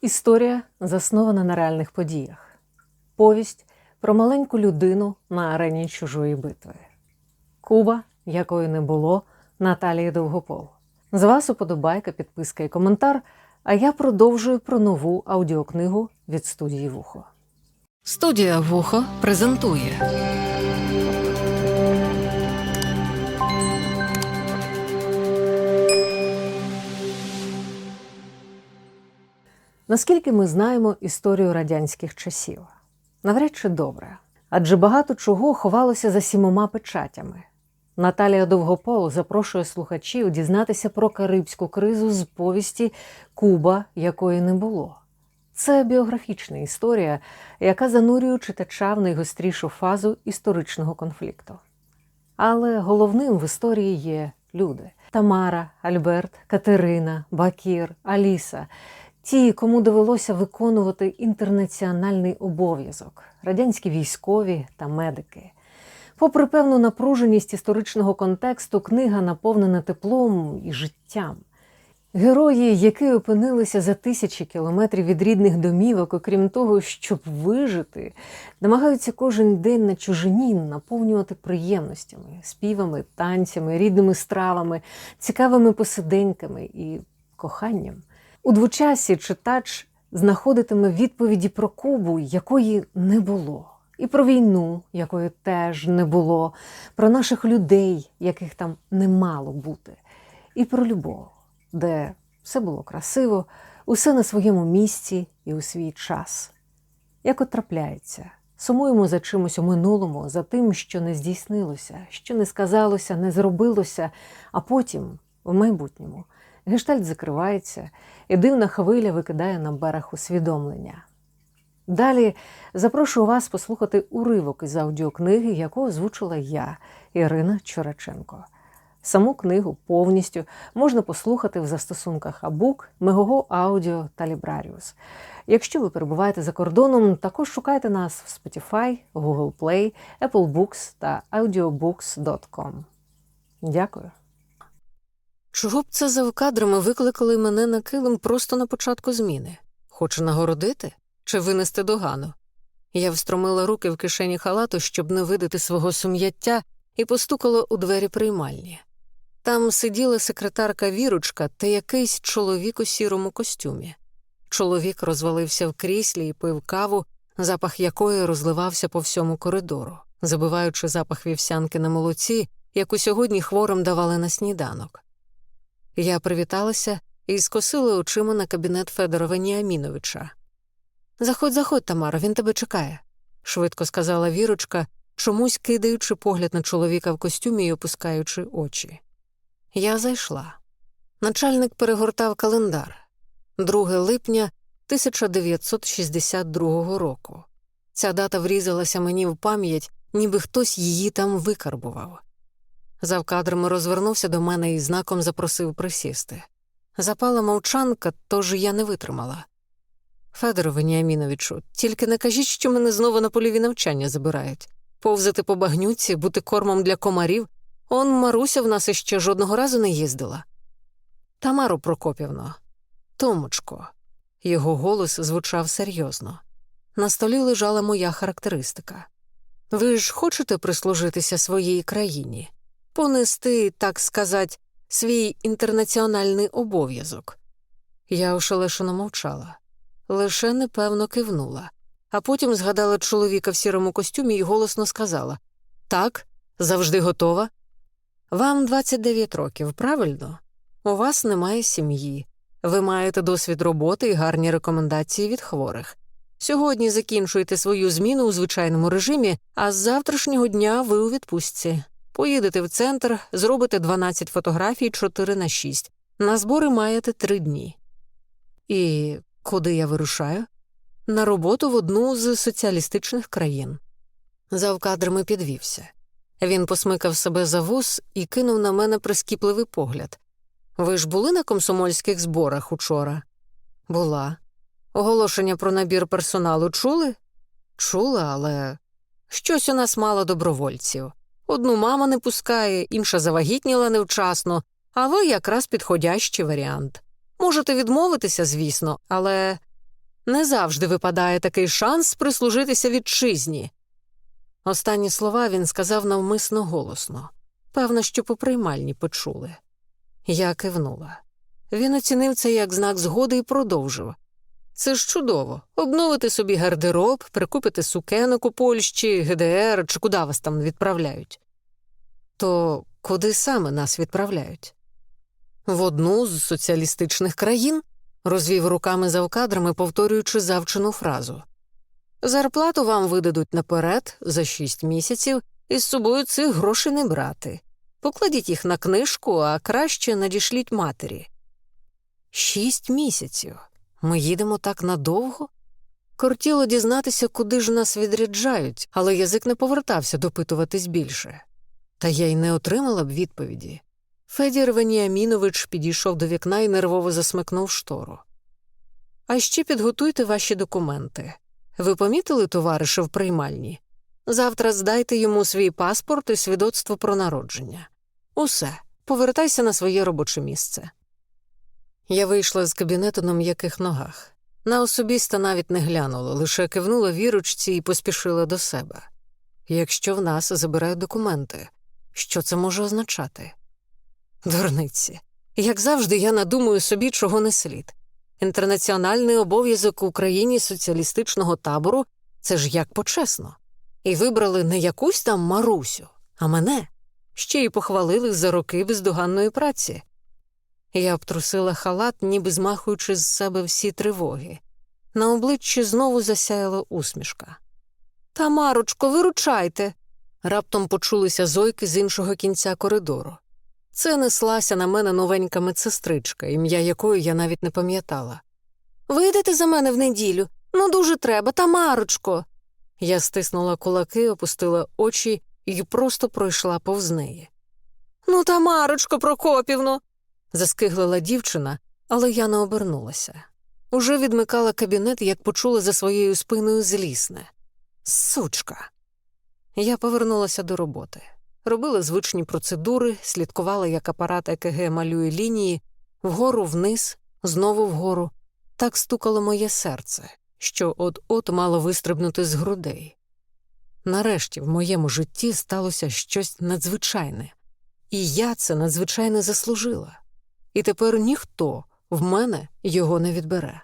Історія заснована на реальних подіях. Повість про маленьку людину на арені чужої битви. Куба, якої не було, Наталії Довгопол. З вас уподобайка, підписка і коментар. А я продовжую про нову аудіокнигу від студії Вухо. Студія Вухо презентує. Наскільки ми знаємо історію радянських часів? Навряд чи добре. Адже багато чого ховалося за сімома печатями. Наталія Довгопол запрошує слухачів дізнатися про карибську кризу з повісті Куба, якої не було. Це біографічна історія, яка занурює читача в найгострішу фазу історичного конфлікту. Але головним в історії є люди: Тамара, Альберт, Катерина, Бакір, Аліса. Ті, кому довелося виконувати інтернаціональний обов'язок, радянські військові та медики. Попри певну напруженість історичного контексту, книга наповнена теплом і життям. Герої, які опинилися за тисячі кілометрів від рідних домівок, окрім того, щоб вижити, намагаються кожен день на чужині наповнювати приємностями, співами, танцями, рідними стравами, цікавими посиденьками і коханням. У двочасі читач знаходитиме відповіді про Кубу, якої не було, і про війну, якої теж не було, про наших людей, яких там не мало бути, і про любов, де все було красиво, усе на своєму місці і у свій час. Як от трапляється, сумуємо за чимось у минулому, за тим, що не здійснилося, що не сказалося, не зробилося, а потім, в майбутньому, гештальт закривається, і дивна хвиля викидає на берег усвідомлення. Далі запрошую вас послухати уривок із аудіокниги, яку озвучила я, Ірина Чораченко. Саму книгу повністю можна послухати в застосунках Абук, Мегого Аудіо та Librarius. Якщо ви перебуваєте за кордоном, також шукайте нас в Spotify, Google Play, Apple Books та audiobooks.com. Дякую. Чого б це за кадрами викликали мене на килим просто на початку зміни? Хоче нагородити чи винести догану? Я встромила руки в кишені халату, щоб не видати свого сум'яття, і постукала у двері приймальні. Там сиділа секретарка Віручка та якийсь чоловік у сірому костюмі. Чоловік розвалився в кріслі і пив каву, запах якої розливався по всьому коридору, забиваючи запах вівсянки на молоці, яку сьогодні хворим давали на сніданок. Я привіталася і скосила очима на кабінет Федора Веніаміновича. Заходь, заходь, Тамара, він тебе чекає, швидко сказала Вірочка, чомусь кидаючи погляд на чоловіка в костюмі і опускаючи очі. Я зайшла. Начальник перегортав календар 2 липня 1962 року. Ця дата врізалася мені в пам'ять, ніби хтось її там викарбував. Завкадрами розвернувся до мене і знаком запросив присісти. Запала мовчанка, тож я не витримала. Федоре Веніаміновичу, тільки не кажіть, що мене знову на польові навчання забирають. Повзати по багнюці, бути кормом для комарів. Он Маруся в нас іще жодного разу не їздила. Тамару Прокопівно, Томочко. Його голос звучав серйозно. На столі лежала моя характеристика. Ви ж хочете прислужитися своїй країні? Понести, так сказати, свій інтернаціональний обов'язок. Я ошелешено мовчала, лише непевно кивнула, а потім згадала чоловіка в сірому костюмі і голосно сказала Так, завжди готова. Вам 29 років, правильно? У вас немає сім'ї, ви маєте досвід роботи і гарні рекомендації від хворих. Сьогодні закінчуєте свою зміну у звичайному режимі, а з завтрашнього дня ви у відпустці. Поїдете в центр, зробите 12 фотографій 4 на 6. На збори маєте 3 дні. І куди я вирушаю? На роботу в одну з соціалістичних країн. Завкадрами підвівся. Він посмикав себе за вус і кинув на мене прискіпливий погляд. Ви ж були на комсомольських зборах учора? Була. Оголошення про набір персоналу чули? Чула, але щось у нас мало добровольців. Одну мама не пускає, інша завагітніла невчасно, а ви якраз підходящий варіант. Можете відмовитися, звісно, але Не завжди випадає такий шанс прислужитися вітчизні. Останні слова він сказав навмисно голосно. Певно, що по приймальні почули. Я кивнула. Він оцінив це як знак згоди і продовжив. Це ж чудово обновити собі гардероб, прикупити сукенок у Польщі, ГДР чи куди вас там відправляють. То куди саме нас відправляють? В одну з соціалістичних країн, розвів руками завкадрами, повторюючи завчену фразу. Зарплату вам видадуть наперед за шість місяців, і з собою цих грошей не брати. Покладіть їх на книжку, а краще надішліть матері. Шість місяців. Ми їдемо так надовго? Кортіло дізнатися, куди ж нас відряджають, але язик не повертався допитуватись більше. Та я й не отримала б відповіді. Федір Веніамінович підійшов до вікна і нервово засмикнув штору. А ще підготуйте ваші документи. Ви помітили товариша в приймальні? Завтра здайте йому свій паспорт і свідоцтво про народження. Усе, повертайся на своє робоче місце. Я вийшла з кабінету на м'яких ногах. На особисто навіть не глянула, лише кивнула віручці і поспішила до себе. Якщо в нас забирають документи, що це може означати? Дурниці. Як завжди, я надумаю собі, чого не слід. Інтернаціональний обов'язок в Україні соціалістичного табору це ж як почесно. І вибрали не якусь там Марусю, а мене, ще й похвалили за роки бездоганної праці. Я обтрусила халат, ніби змахуючи з себе всі тривоги. На обличчі знову засяяла усмішка. Тамарочко, виручайте. Раптом почулися зойки з іншого кінця коридору. Це неслася на мене новенька медсестричка, ім'я якої я навіть не пам'ятала. Вийдете за мене в неділю? Ну, дуже треба, Тамарочко. Я стиснула кулаки, опустила очі і просто пройшла повз неї. Ну, Тамарочко Прокопівно. Заскиглила дівчина, але я не обернулася. Уже відмикала кабінет, як почула за своєю спиною злісне. Сучка. Я повернулася до роботи. Робила звичні процедури, слідкувала, як апарат ЕКГ малює лінії, вгору вниз, знову вгору. Так стукало моє серце, що от-от мало вистрибнути з грудей. Нарешті в моєму житті сталося щось надзвичайне, і я це надзвичайно заслужила. І тепер ніхто в мене його не відбере.